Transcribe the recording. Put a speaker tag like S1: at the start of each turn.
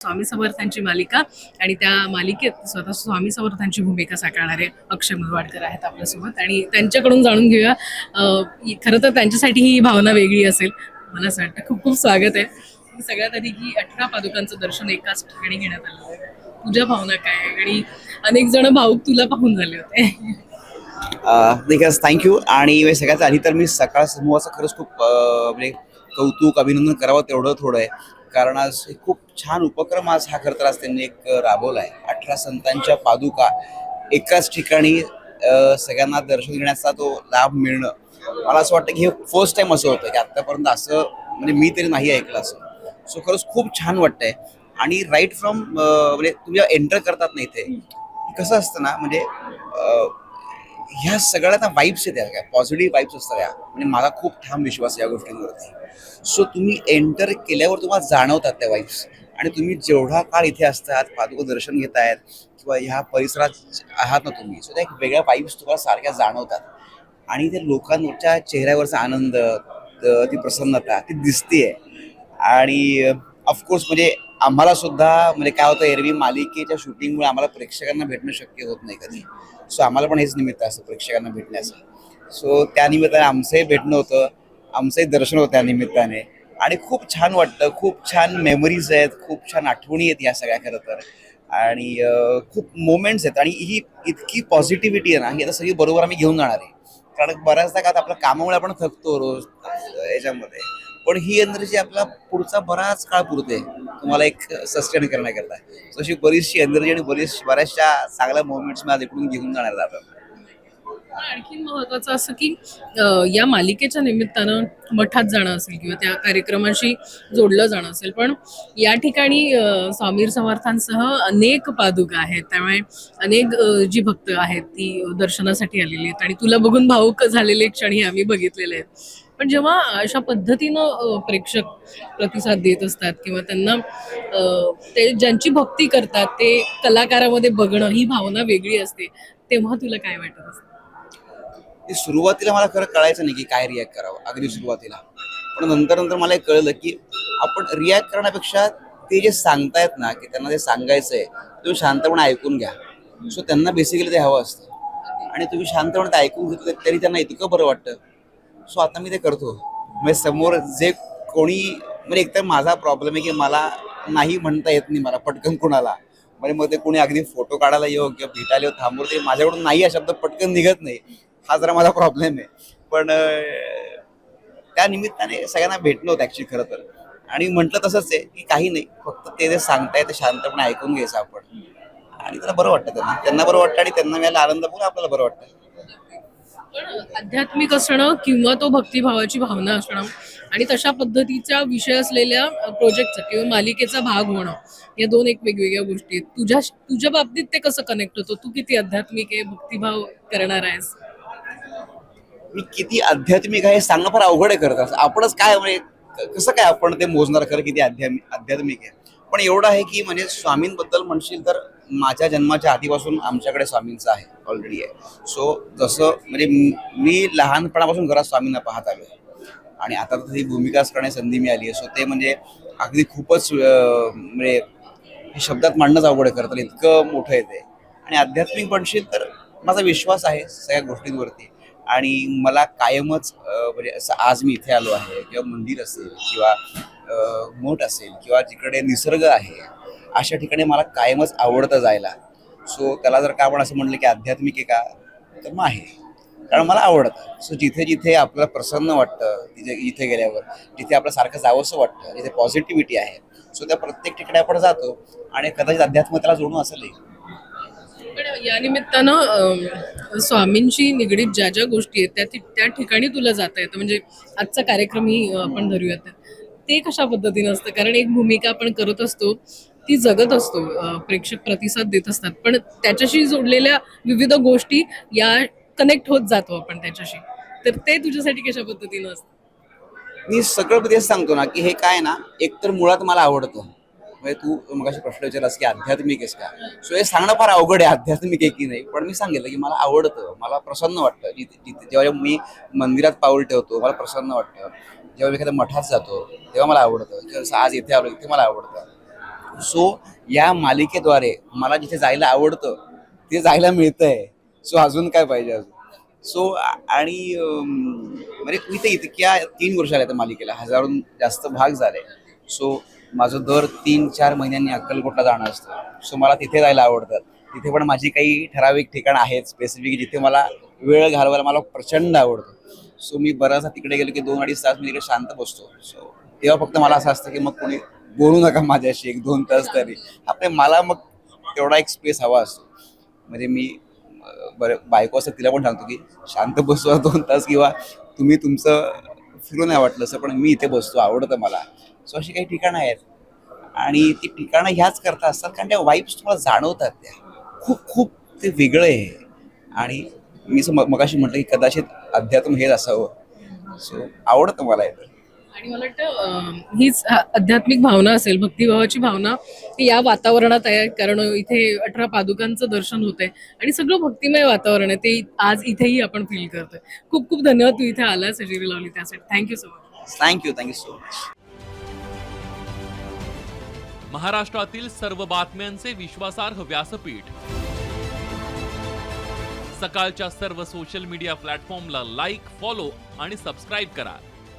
S1: स्वामी समर्थांची मालिका आणि त्या मालिकेत स्वतः स्वामी समर्थांची भूमिका साकारणारे अक्षय मुलवाडकर आहेत आपल्यासोबत. आणि त्यांच्याकडून जाणून घेऊया खरं तर त्यांच्यासाठी ही भावना वेगळी असेल. मला असं वाटतं. खूप खूप स्वागत आहे. सगळ्यात आधी की अठरा पादुकांचं दर्शन एकाच ठिकाणी घेण्यात आलं आहे. तुझ्या भावना काय आणि अनेक जण भाऊक तुला पाहून झाले होते.
S2: थँक्यू आणि सगळ्यात आधी तर मी सकाळ समूहाचं खरंच खूप म्हणजे कौतुक अभिनंदन करावं तेवढं थोडं आहे. कारण आज खूप छान उपक्रम आज हा खरं तर आज त्यांनी एक राबवला आहे अठरा संतांच्या पादुका एकाच ठिकाणी सगळ्यांना दर्शन घेण्याचा तो लाभ मिळणं. मला असं वाटतं की हे फर्स्ट टाइम असं होतं की आत्तापर्यंत असं म्हणजे मी तरी नाही ऐकलं असं. सो खरंच खूप छान वाटतंय. आणि राईट फ्रॉम म्हणजे तुम्ही एंटर करतात ना इथे कसं असतं ना म्हणजे ह्या सगळ्या ना वाईब्स आहेत काय पॉझिटिव्ह वाईब्स असतात या. म्हणजे मला खूप ठाम विश्वास या गोष्टींवरती. सो तुम्ही एंटर केल्यावर तुम्हाला जाणवतात त्या वाईब्स आणि तुम्ही जेवढा काळ इथे असतात पादुका दर्शन आहेत किंवा ह्या परिसरात आहात ना तुम्ही सो त्या एक वेगळ्या वाईब्स तुम्हाला सारख्या जाणवतात. आणि ते लोकांच्या चेहऱ्यावरचा आनंद ती प्रसन्नता ती दिसतीये. आणि ऑफकोर्स म्हणजे आम्हाला सुद्धा म्हणजे काय होतं एरवी मालिकेच्या शूटिंगमुळे आम्हाला प्रेक्षकांना भेटणं शक्य होत नाही कधी. सो आम्हाला पण हेच निमित्त असतं प्रेक्षकांना भेटण्याचं. सो त्या निमित्ताने आमचंही भेटणं होतं आमचंही दर्शन होतं त्या निमित्ताने. आणि खूप छान वाटतं खूप छान मेमरीज आहेत खूप छान आठवणी आहेत या सगळ्या खरं तर. आणि खूप मोमेंट्स आहेत आणि ही इतकी पॉझिटिव्हिटी आहे ना ही आता सगळी बरोबर आम्ही घेऊन जाणार आहे. कारण बऱ्याचदा काय आपल्या कामामुळे आपण थकतो रोज याच्यामध्ये. पण ही एनर्जी आपला पुढचा बराच काळ पुरते तुम्हाला एक सस्टेन करण्याकरता. So अशी बरीचशी एनर्जी आणि बरीच बऱ्याचशा चांगल्या मुवमेंट्स मी आज इकडून घेऊन जाणार आहे आपण
S1: आणखी महत्वाचं असं की या मालिकेच्या निमित्तानं मठात जाणं असेल किंवा त्या कार्यक्रमाशी जोडलं जाणं असेल. पण या ठिकाणी स्वामीर स्वामी समर्थांसह अनेक पादुका आहेत. त्यामुळे अनेक जी भक्त आहेत ती दर्शनासाठी आलेली आहेत. आणि तुला बघून भाऊक झालेले क्षणी आम्ही बघितलेले आहेत. पण जेव्हा अशा पद्धतीनं प्रेक्षक प्रतिसाद देत असतात किंवा त्यांना ते ज्यांची भक्ती करतात ते कलाकारामध्ये बघणं ही भावना वेगळी असते तेव्हा तुला काय वाटत असतं?
S2: ते सुरुवातीला मला खरं कळायचं नाही की काय रिॲक्ट करावं अगदी सुरुवातीला. पण नंतर नंतर मला एक कळलं की आपण रिॲक्ट करण्यापेक्षा ते जे सांगतायत ना की त्यांना ते सांगायचं आहे तुम्ही शांतपणे ऐकून घ्या. सो त्यांना बेसिकली ते हवं असतं. आणि तुम्ही शांतपणे ते ऐकून घेतलं तरी त्यांना इतकं बरं वाटतं. सो आता मी ते करतो. म्हणजे समोर जे कोणी म्हणजे एकतर माझा प्रॉब्लेम आहे की मला नाही म्हणता येत नाही मला पटकन कुणाला. म्हणजे मग ते कोणी अगदी फोटो काढायला येऊ किंवा भेटायला येऊ थांबू ते माझ्याकडून नाही हा शब्द पटकन निघत नाही. हा जरा माझा प्रॉब्लेम आहे. पण त्या निमित्ताने सगळ्यांना भेटलो होतं ॲक्च्युली खरं तर. आणि म्हटलं तसंच आहे की काही नाही फक्त ते जे सांगताय ते शांतपणे ऐकून घ्यायचं आपण. आणि त्याला बरं वाटतं त्यांना. त्यांना बरं वाटतं आणि त्यांना मिळायला आनंद पण आपल्याला बरं वाटतं.
S1: पण आध्यात्मिक असणं किंवा तो भक्तिभावाची भावना असणं आणि तशा पद्धतीचा विषय असलेल्या प्रोजेक्टचा किंवा मालिकेचा भाग होणं या दोन एक वेगवेगळ्या गोष्टी आहेत. तुझ्या तुझ्या बाबतीत ते कसं कनेक्ट होतं? तू किती आध्यात्मिक आहे भक्तिभाव करणार आहेस?
S2: मी किती आध्यात्मिक आहे सांगणं फार अवघड आहे करत असं आपणच काय म्हणजे कसं काय आपण ते मोजणार खरं किती आध्यात्मिक आध्यात्मिक आहे? पण एवढं आहे की म्हणजे स्वामींबद्दल म्हणशील तर माझ्या जन्माच्या आधीपासून आमच्याकडे स्वामींचं आहे ऑलरेडी आहे. सो जसं म्हणजे मी लहानपणापासून घरात स्वामींना पाहत आलो आणि आता तर ही भूमिकाच करण्याची संधी मिळाली आहे. सो ते म्हणजे अगदी खूपच म्हणजे हे शब्दात मांडणंच अवघड आहे खरं तर. इतकं मोठं येते आणि आध्यात्मिक म्हणशील तर माझा विश्वास आहे सगळ्या गोष्टींवरती. आणि मला कायमच म्हणजे असं आज मी इथे आलो आहे किंवा मंदिर असेल किंवा मोठ मठ असेल किंवा जिकडे निसर्ग आहे अशा ठिकाणी मला कायमच आवडतं जायला. सो त्याला जर का आपण असं म्हणलं की आध्यात्मिक आहे का तर मग आहे कारण मला आवडतं. सो जिथे जिथे आपल्याला प्रसन्न वाटतं तिथे इथे गेल्यावर जिथे आपलं सारखं जावंसं वाटतं जिथे पॉझिटिव्हिटी आहे सो त्या प्रत्येक ठिकाणी आपण जातो आणि कदाचित अध्यात्म त्याला जोडून असेलही
S1: पण या निमित्तानं स्वामींशी निगडीत ज्या ज्या गोष्टी आहेत त्या त्या ठिकाणी तुला जाता येतं. म्हणजे आजचा कार्यक्रमही आपण धरूयात. ते कशा पद्धतीनं असतं? कारण एक भूमिका आपण करत असतो ती जगत असतो प्रेक्षक प्रतिसाद देत असतात. पण त्याच्याशी जोडलेल्या विविध गोष्टी या कनेक्ट होत जातो आपण त्याच्याशी. तर ते तुझ्यासाठी कशा पद्धतीनं असतं?
S2: मी सगळं तेच सांगतो ना की हे काय ना एकतर मुळात मला आवडतं. म्हणजे तू मग प्रश्न विचारलास की आध्यात्मिक आहेस का? सो हे सांगणं फार अवघड आहे आध्यात्मिक आहे की नाही. पण मी सांगितलं की मला आवडतं मला प्रसन्न वाटतं. जिथे जिथे जेव्हा मी मंदिरात पाऊल ठेवतो मला प्रसन्न वाटतं. जेव्हा मी एखाद्या मठात जातो तेव्हा मला आवडतं. जसं आज इथे आलो इथे मला आवडतं. सो या मालिकेद्वारे मला जिथे जायला आवडतं ते जायला मिळतंय. सो अजून काय पाहिजे अजून? सो आणि म्हणजे इथे इतक्या तीन वर्ष आल्या त्या मालिकेला. हजारून जास्त भाग झाले. सो माझं दर तीन चार महिन्यांनी अक्कलकोटला जाणं असतं. सो मला तिथे जायला आवडतं. तिथे पण माझी काही ठराविक ठिकाणं आहेत स्पेसिफिक जिथे मला वेळ घालवायला मला प्रचंड आवडतं. सो मी बराचसा तिकडे गेलो की दोन अडीच तास मी तिकडे शांत बसतो. सो तेव्हा फक्त मला असं असतं की मग कोणी बोलू नका माझ्याशी एक दोन तास तरी. आपले मला मग तेवढा एक स्पेस हवा असतो. म्हणजे मी बरं बायको असं तिला पण सांगतो की शांत बसवा दोन तास किंवा तुम्ही तुमचं फिरू नाही वाटलं असं पण मी इथे बसतो आवडतं मला. सो अशी काही ठिकाणं आहेत. आणि ती ठिकाणं ह्याच करता असतात कारण त्या वाईब्स तुम्हाला जाणवतात त्या. खूप खूप ते वेगळं आहे. आणि मी असं म- मगाशी म्हटलं की कदाचित अध्यात्म हेच असावं. सो आवडतं मला इथं
S1: आणि मला वाटतं हीच आध्यात्मिक भावना असेल भक्तिभावाची भावना ती या वातावरणात आहे. कारण इथे अठरा पादुकांचं दर्शन होतंय आणि सगळं भक्तिमय वातावरण आहे. ते आज इथेही आपण फील करतोय. खूप खूप धन्यवाद तू इथे आलास हजेरी लावली त्यासाठी. Thank you so much
S2: thank you thank you so much
S3: महाराष्ट्रातील सर्व बातम्यांचे विश्वासार्ह व्यासपीठ. सकाळच्या सर्व सोशल मीडिया प्लॅटफॉर्मला लाईक फॉलो आणि सबस्क्राईब करा.